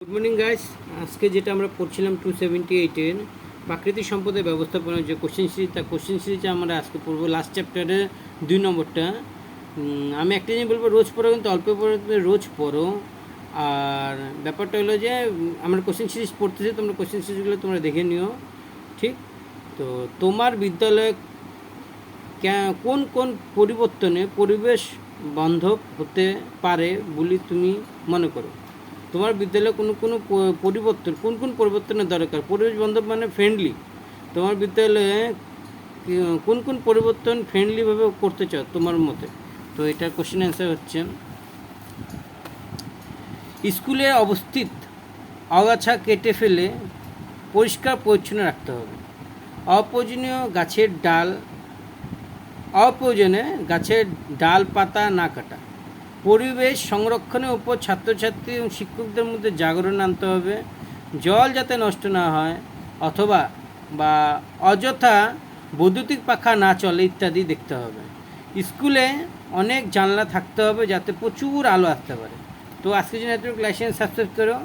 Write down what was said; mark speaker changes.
Speaker 1: Good morning guys আজকে যেটা আমরা পড়ছিলাম টু সেভেন্টি এইটের প্রাকৃতিক সম্পদের ব্যবস্থাপনার যে কোশ্চেন সিরিজ তা কোশ্চেন সিরিজে আমরা আজকে পড়ব লাস্ট চ্যাপ্টারে দুই নম্বরটা। আমি একটা জিনিস বলব, রোজ পড়ো কিন্তু অল্প পড়ো রোজ পড়ো। আর ব্যাপারটা হলো যে, আমরা কোশ্চেন সিরিজ পড়তেছি, তোমরা কোশ্চেন সিরিজগুলো তোমরা দেখে নিও, ঠিক? তো তোমার বিদ্যালয়ে কোন কোন পরিবর্তনে পরিবেশ বান্ধব হতে পারে বলে তুমি মনে করো? তোমার বিদ্যালয়ে কোনো কোনো পরিবর্তন, কোন কোন পরিবর্তনের দরকার? পরিবেশ বান্ধব মানে ফ্রেন্ডলি তোমার বিদ্যালয়ে কোন কোন পরিবর্তন ফ্রেন্ডলিভাবে করতে চাও তোমার মতে? তো এটার কোশ্চেন অ্যান্সার হচ্ছে, স্কুলে অবস্থিত আগাছা কেটে ফেলে পরিষ্কার পরিচ্ছন্ন রাখতে হবে। অপ্রয়োজনীয় গাছের ডাল, অপ্রয়োজনে গাছের ডাল পাতা না কাটা। পরিবেশ সংরক্ষণের উপর ছাত্রছাত্রী এবং শিক্ষকদের মধ্যে জাগরণ আনতে হবে। জল যাতে নষ্ট না হয় অথবা বা অযথা বৈদ্যুতিক পাখা না চলে ইত্যাদি দেখতে হবে। স্কুলে অনেক জানলা থাকতে হবে যাতে প্রচুর আলো আসতে পারে। তো আজকের জন্য এত লাইসেন্স সাবস্ক্রাইব করো।